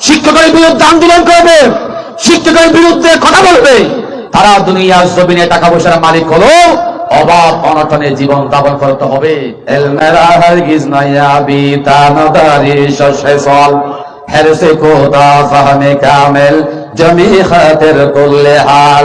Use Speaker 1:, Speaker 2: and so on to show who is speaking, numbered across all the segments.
Speaker 1: শিক্ষকের বিরুদ্ধে আন্দোলন করবে, শিক্ষকের বিরুদ্ধে কথা বলবে। তারা দুনিয়ার জমিনে টাকা পয়সার মালিক হলো, অভাব অনটনে জীবন যাপন করতে হবে। হেরসে কোদা ফাহমে কামেল, জমি খাতের করলে হাল।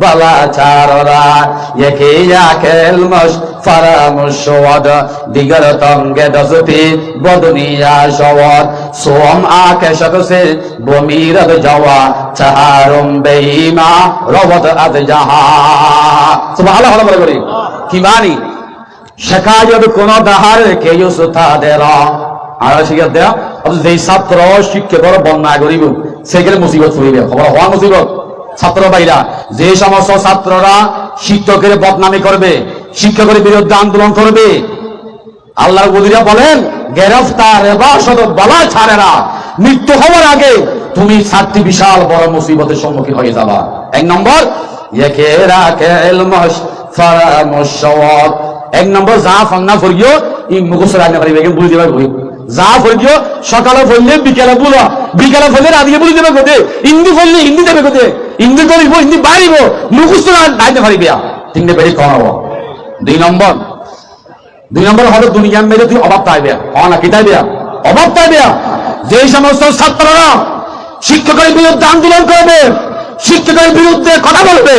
Speaker 1: বলা চাররা একে ইয়াকেল মশ ফারামুশওয়াদ দিগর তঙ্গে দসতি, বদনিয়া শওয়াদ সোম আকে শকসে বমিরদ জওয়া, চাহারুম বেঈমা রবদ আদ জাহা। সুবহানাল্লাহ ভালো করে কি শেখায়ত কোন দাহার কে উস্তাদেরা আর শিখাত দেয়া? অথচ যেই ছাত্র, শিক্ষকের বন্যা করিব সেগুলো মুসিবত ফুরিবে খবর হওয়া মুসিবত। ছাত্র ভাইরা যে সমস্ত ছাত্ররা শিক্ষকের বদনামি করবে, শিক্ষকের বিরুদ্ধে আন্দোলন করবে, আল্লাহর বদিরা বলেন, গ্রেফতার বলা ছাড়েরা মৃত্যু হওয়ার আগে তুমি সাতটি বিশাল বড় মুসিবতের সম্মুখীন হয়ে যাবা। এক নম্বর, একে নম্বর, যা ফান্না ফরিও ই মুখস্থ রাখতে পারিবে। কিন্তু বুঝতে পারবে যা ফরিও, সকালে ফললে বিকেলে বুলো বিকেলে ফললে রাতিকে বুঝতে পারবে কোথায় হিন্দি ফললে হিন্দি দেবে কোথায় হিন্দি করিব হিন্দি বাড়িব মুখস্থ রাখতে পারিবে তিনটে বেশি কমাবো দুই নম্বর দুই নম্বর হলো দুনিয়ার মেরে তুই অভাব পাইবে না কি তাইবে অভাব পাইবে যে সমস্ত ছাত্ররা শিক্ষকের বিরুদ্ধে আন্দোলন করবে, শিক্ষকের বিরুদ্ধে কথা বলবে,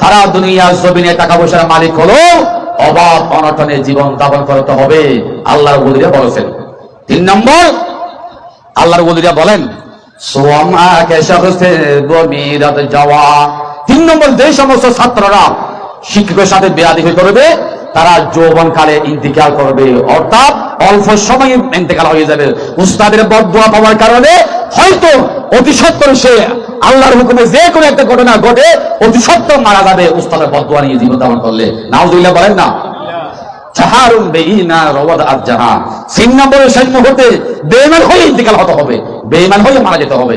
Speaker 1: তারা দুনিয়ার জমিনে টাকা পয়সার মালিক হলো, অভাব অনটনে জীবন যাপন করতে হবে। আল্লাহর বলিরা বলেছেন। তিন নম্বর, আল্লাহর বলিরা বলেন যাওয়া। তিন নম্বর যে সমস্ত ছাত্ররা শিক্ষকের সাথে করবে, তারা যৌবন কালে ইন্তিকাল করবে। অর্থাৎ অল্প সময়ে ইন্তেকাল হয়ে যাবে। উস্তাদের বদুয়া পাওয়ার কারণে হয়তো অতি সত্তর সে আল্লাহর হুকুমে যে কোনো একটা ঘটনা ঘটে অতি সত্তর মারা যাবে। উস্তাদের বদুয়া নিয়ে জীবন যাপন করলে। নাউজুল্লাহ বলেন না। চাহারুম বেইনা রওয়াদ আজ জাহা তিন নম্বরের সৈন্য মুহূর্তে বেইমান হয়ে ইন্তিকাল হতে হবে। বেইমান হয়ে মারা যেতে হবে।